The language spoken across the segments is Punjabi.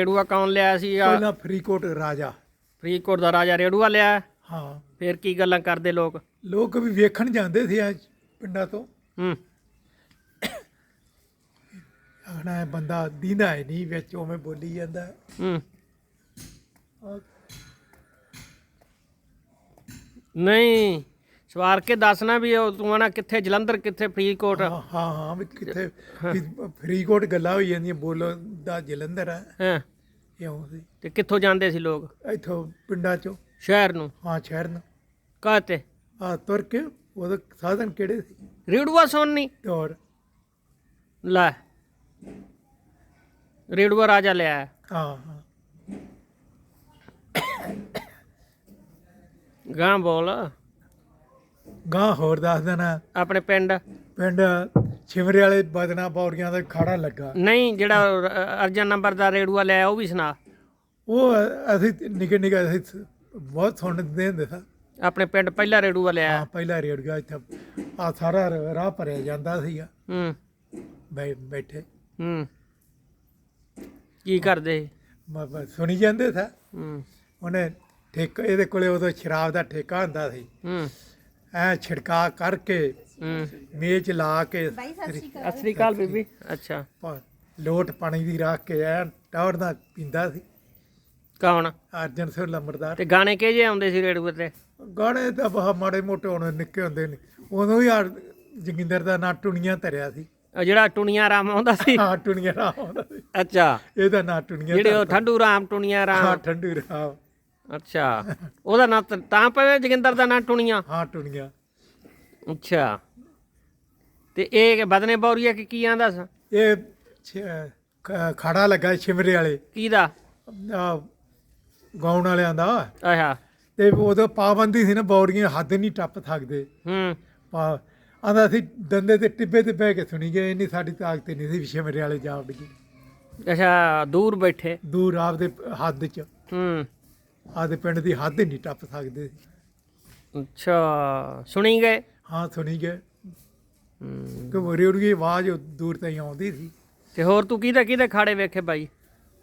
ਰੇੜੂਆ ਕੌਣ ਲਿਆ ਸੀ? ਆ ਪਹਿਲਾਂ ਫਰੀਕੋਟ ਰਾਜਾ। ਫਰੀਦਕੋਟ ਦਾ ਰਾਜਾ ਰੇੜੂਆ ਲਿਆ? ਹਾਂ। ਫਿਰ ਕੀ ਗੱਲਾਂ ਕਰਦੇ ਲੋਕ? ਲੋਕ ਵੀ ਵੇਖਣ ਜਾਂਦੇ ਸੀ ਅੱਜ ਪਿੰਡਾਂ ਤੋਂ। ਹੂੰ। ਆਖਣਾ ਇਹ ਬੰਦਾ ਦੀਂਦਾ ਹੈ ਨਹੀਂ ਵਿੱਚ ਉਵੇਂ ਬੋਲੀ ਜਾਂਦਾ। ਹੈ। ਹੂੰ। ਆਹ, ਨਹੀਂ। ਸਵਾਰ ਕੇ ਦੱਸਣਾ ਵੀ ਉਹ ਤੂੰ ਆਣਾ ਕਿੱਥੇ ਜਲੰਧਰ ਕਿੱਥੇ ਫਰੀਦਕੋਟ? ਹਾਂ ਹਾਂ ਹਾਂ ਵੀ ਕਿੱਥੇ ਵੀ ਫਰੀਕੋਟ ਗੱਲਾਂ ਹੋਈ ਜਾਂਦੀਆਂ ਬੋਲੋ ਦਾ ਜਲੰਧਰ ਹੈ। ਹਾਂ। ਇਉਂ ਸੀ। ਤੇ ਕਿੱਥੋਂ ਜਾਂਦੇ ਸੀ ਲੋਕ? ਇੱਥੋਂ ਪਿੰਡਾਂ ਚੋਂ। ਸ਼ਹਿਰ ਨੂੰ? ਹਾਂ ਸ਼ਹਿਰ ਨੂੰ। ਕਾਹਤੇ ਆ ਤੁਰ ਕੇ ਉਹਦੇ ਸਾਧਨ ਕਿਹੜੇ ਸੀ? ਰੇੜੂਆ ਸੁਣਨੀ ਔਰ ਲੈ। ਰੇੜੂਆ ਰਾਜਾ ਲਿਆ। ਹਾਂ ਹਾਂ। ਗਾਂ ਬੋਲ। ਗਾਂ ਹੋਰ ਦੱਸ ਦੇਣਾ। ਆਪਣੇ ਪਿੰਡ। ਪਿੰਡ ਛਿਮਰੇ ਵਾਲੇ ਬਦਨਾ ਬੌਰੀਆਂ ਦਾ ਖਾੜਾ ਲੱਗਾ। ਨਹੀਂ ਜਿਹੜਾ ਅ- ਅਰਜਨ ਨੰਬਰ ਦਾ ਰੇੜੂਆ ਲਿਆ ਉਹ ਵੀ ਸੁਣਾ। ਉਹ ਅਸੀਂ ਨਿੱਕੇ ਨਿੱਕੇ ਅਸੀਂ ਸ- ਬਹੁਤ ਸੁਣਦੇ ਹੁੰਦੇ ਸਾਂ। ਆਪਣੇ ਪਿੰਡ ਪਹਿਲਾ ਰੇੜੂਆ ਲਿਆ ਹਾਂ ਪਹਿਲਾ ਰੇੜਗਾ ਇੱਥੇ ਆ ਸਾਰਾ ਰ- ਰਾਹ ਭਰਿਆ ਜਾਂਦਾ ਸੀਗਾ। ਹੂੰ। ਬੈ ਬੈਠੇ। ਹੂੰ। ਕੀ ਕਰਦੇ? ਮ- ਮ- ਸੁਣੀ ਜਾਂਦੇ ਸਾਂ। ਹੂੰ। ਉਹਨੇ ਠੇਕਾ ਇਹਦੇ ਕੋਲੇ ਉਦੋਂ ਸ਼ਰਾਬ ਦਾ ਠੇਕਾ ਹੁੰਦਾ ਸੀ। ਹੂੰ। ਐ ਛਿੜਕਾ ਕਰਕੇ ਹੂੰ ਮੇਚ ਲਾ ਕੇ ਸਤਿ ਸ੍ਰੀ ਅਕਾਲ। ਬੀਬੀ। ਅੱਛਾ। ਪ- ਲੋਟ ਪਾਣੀ ਦੀ ਰੱਖ ਕੇ ਐ ਟੌਰ ਦਾ ਪੀਂਦਾ ਸੀ। ਕੌਣ? ਅਰਜਨ ਸਿੰਘ ਲੰਬੜਦਾਰ। ਤੇ ਗਾਣੇ ਕਿਹੋ ਜਿਹੇ ਆਉਂਦੇ ਸੀ ਰੇੜੂਏ ਤੇ? ਗਾਣੇ ਤਾਂ ਬਹੁਤ ਮਾੜੇ ਮੋਟੇ ਹੁਣ ਨਿੱਕੇ ਹੁੰਦੇ ਨੇ। ਉਦੋਂ ਹੀ ਜੋਗਿੰਦਰ ਦਾ ਨਾਂ ਟੁਣੀਆਂ ਧਰਿਆ ਸੀ। ਉਹ ਜਿਹੜਾ ਟੁਣੀਆਂ ਰਾਮ ਆਉਂਦਾ ਸੀ? ਹਾਂ ਟੁਣੀਆਂ ਰਾਮ ਆਉਂਦਾ ਸੀ। ਅੱਛਾ। ਇਹਦਾ ਨਾਂ ਟੁਣੀਆਂ ਜਿਹੜੇ ਉਹ। ਠੰਡੂ ਰਾਮ ਟੁਣੀਆਂ ਹਾਂ ਰਾਮ ਠੰਡੂ ਰਾਮ। ਅੱਛਾ। ਉਹਦਾ ਨਾਂ ਤਾਂ- ਤਾਂ ਪਵੇ ਜੋਗਿੰਦਰ ਦਾ ਨਾਂ ਟੁਣੀਆਂ? ਹਾਂ ਟੁਣੀਆਂ। ਅੱਛਾ। ਤੇ ਇਹ ਬਦਨੇ ਬੌਰੀਆ ਕੀ ਕੀ ਆਂਦਾ ਸੀ? ਇਹ ਛ- ਖ- ਖਾੜਾ ਲੱਗਾ ਸੀ ਸ਼ਿਮਰੇ ਵਾਲੇ। ਕਿਹਦਾ ਆ ਗਾਉਣ ਵਾਲਿਆਂ ਦਾ। ਆਹਾ ਤੇ ਉਦੋਂ ਪਾਬੰਦੀ ਸੀ ਨਾ ਬੌੜੀਆਂ ਹੱਦ ਨਹੀਂ ਟੱਪ ਸਕਦੇ ਹੂੰ। ਪਾ ਆਂਦਾ ਸੀ ਦੰਦੇ ਤੇ ਟਿੱਬੇ ਤੇ ਬਹਿ ਕੇ ਸੁਣੀ ਗਏ ਇੰਨੀ ਸਾਡੀ ਤਾਕਤ ਨਹੀਂ ਸੀ ਵੀ ਸ਼ਿਮਰੇ ਵਾਲੇ ਜਾ ਗਏ ਅੱਛਾ ਦੂਰ ਬੈਠੇ। ਦੂਰ ਆਪਦੇ ਹੱਦ 'ਚ। ਹੂੰ। ਆਪਦੇ ਪਿੰਡ ਦੀ ਹੱਦ ਹੀ ਨਹੀਂ ਟੱਪ ਸਕਦੇ ਸੀ। ਅੱਛਾ ਸੁਣੀ ਗਏ? ਹਾਂ ਸੁਣੀ ਗਏ। ਕਿ ਉਹ ਰੇੜੂਗੀ ਆਵਾਜ਼ ਦੂਰ ਤਾਈਂ ਆਉਂਦੀ ਸੀ। ਤੇ ਹੋਰ ਤੂੰ ਕਿਹਦੇ ਕਿਹਦੇ ਖਾੜੇ ਵੇਖੇ ਬਾਈ?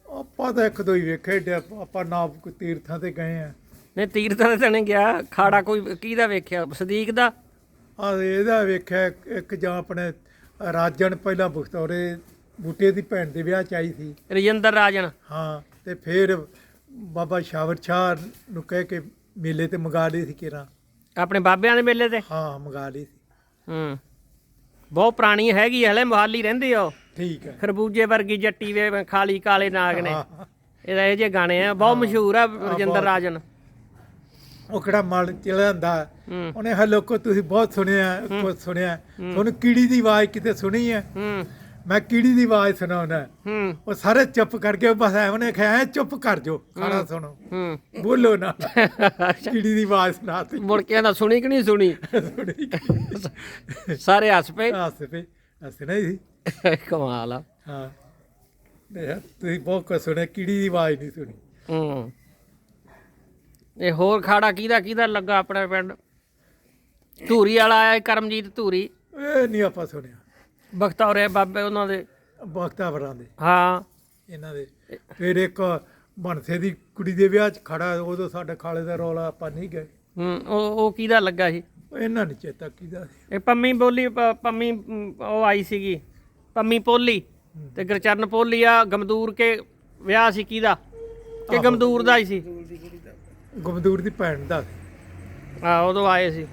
ਆਪਾਂ ਤਾਂ ਇੱਕ ਦੋ ਹੀ ਵੇਖੇ ਡੇ ਆਪਾਂ ਨਾ ਕੋਈ ਤੀਰਥਾਂ ਤੇ ਗਏ ਆ। ਨਹੀਂ ਤੀਰਥਾਂ ਤੇ ਤਾਂ ਨਹੀਂ ਗਿਆ। ਖਾੜਾ ਕੋਈ ਕਿਹਦਾ ਵੇਖਿਆ? ਸਦੀਕ ਦਾ? ਆ ਇਹਦਾ ਵੇਖਿਆ ਇੱਕ- ਇੱਕ ਜਾਂ ਆਪਣੇ ਰਾਜਨ ਪਹਿਲਾਂ ਬਖਤੌਰੇ ਬੂਟੇ ਦੀ ਭੈਣ ਦੇ ਵਿਆਹ ਚ ਆਈ ਸੀ। ਰਜਿੰਦਰ ਰਾਜਨ? ਹਾਂ ਤੇ ਫਿਰ ਬਾਬਾ ਸ਼ਾਵਰ ਸ਼ਾਹ ਨੂੰ ਕਹਿ ਕੇ ਮੇਲੇ ਤੇ ਮੰਗਾ ਲਈ ਸੀ ਕਿਰਾਂ। ਆਪਣੇ ਬਾਬਿਆਂ ਦੇ ਮੇਲੇ ਤੇ? ਹਾਂ ਮੰਗਾ ਲਈ ਸੀ। ਹੂੰ। ਬਹੁਤ ਪੁਰਾਣੀ ਹੈਗੀ ਹਲੇ ਮੁਹਾਲੀ ਰਹਿੰਦੇ ਉਹ। ਠੀਕ ਹੈ। ਖਰਬੂਜੇ ਵਰਗੀ ਜੱਟੀ ਵੇ ਖਾਲੀ ਕਾਲੇ ਨਾਗ ਨੇ। ਹਾਂ। ਇਹਦਾ ਇਹ ਜੇ ਗਾਣੇ ਆ ਬਹੁਤ ਮਸ਼ਹੂਰ ਆ ਰਜਿੰਦਰ। ਰਾਜਨ। ਉਹ ਕਿਹੜਾ ਮਲ ਚਲਾਂਦਾ ਹੂੰ। ਉਹਨੇ ਹ ਲੋਕੋ ਤੁਸੀਂ ਬਹੁਤ ਸੁਣਿਆ ਕੁਝ ਸੁਣਿਆ। ਤੁਹਾਨੂੰ ਕੀੜੀ ਦੀ ਆਵਾਜ਼ ਕਿਤੇ ਸੁਣੀ ਹੈ? ਹੂੰ। ਮੈਂ ਕੀੜੀ ਦੀ ਆਵਾਜ਼ ਸੁਣਾਉਣਾ ਹੂੰ। ਉਹ ਸਾਰੇ ਚੁੱਪ ਕਰਕੇ ਬਸ ਐ ਉਹਨੇ ਕਿਹਾ ਚੁੱਪ ਕਰ ਜੋ ਖਾਣਾ ਸੁਣੋ। ਹੂੰ। ਬੋਲੋ ਨਾ। ਕੀੜੀ ਦੀ ਆਵਾਜ਼ ਸੁਣਾਤੀ। ਮੁੜ ਕੇ ਕਹਿੰਦਾ ਸੁਣੀ ਕਿ ਨਹੀਂ ਸੁਣੀ? ਸੁਣੀ ਸਾਰੇ ਹੱਸ ਪਏ। ਹੱਸ ਪਏ ਹੱਸ ਨਹੀਂ ਸੀ। ਕਮਾਲ ਆ। ਹਾਂ। ਨਹੀਂ, ਤੁਸੀਂ ਬਹੁਤ ਕੁਝ ਸੁਣਿਆ ਕੀੜੀ ਦੀ ਆਵਾਜ਼ ਨਹੀਂ ਸੁਣੀ। ਹੂੰ। ਇਹ ਹੋਰ ਖਾੜਾ ਕਿਹਦਾ ਕਿਹਦਾ ਲੱਗਾ ਆਪਣੇ ਪਿੰਡ? ਧੂਰੀ ਵਾਲਾ ਆਇਆ ਕਰਮਜੀਤ ਧੂਰੀ। ਇਹ ਨਹੀਂ ਆਪਾਂ ਸੁਣਿਆ। ਬਖਤੌਰੇ ਬਾਬੇ ਉਹਨਾਂ ਦੇ। ਬਖਤਾ ਵਰਾਂ ਦੇ। ਹਾਂ। ਇਹਨਾਂ ਦੇ। ਫਿਰ ਇੱਕ ਬਣਸੇ ਦੀ ਕੁੜੀ ਦੇ ਵਿਆਹ 'ਚ ਖੜਾ ਉਦੋਂ ਸਾਡੇ ਖਾਲੇ ਦਾ ਰੌਲਾ ਆਪਾਂ ਨਹੀਂ ਗਏ। ਹੂੰ ਉਹ ਉਹ ਕਿਹਦਾ ਲੱਗਾ ਸੀ? ਇਹਨਾਂ ਨੇ ਚੇਤਾ ਕੀਤਾ ਸੀ? ਇਹ ਪੰਮੀ ਬੋਲੀ ਪ- ਪੰਮੀ ਉਹ ਆਈ ਸੀਗੀ। ਪੰਮੀ ਪੋਲੀ ਤੇ ਗੁਰਚਰਨ ਪੋਲੀ ਆ ਗਮਦੂਰ ਕੇ ਵਿਆਹ ਸੀ ਕਿਹਦਾ? ਕਿ ਗਮਦੂਰ ਦਾ ਹੀ ਸੀ। ਗਮਦੂਰ ਦੀ ਭੈਣ ਦਾ ਸੀ। ਆ ਉਦੋਂ ਆਏ ਸੀ।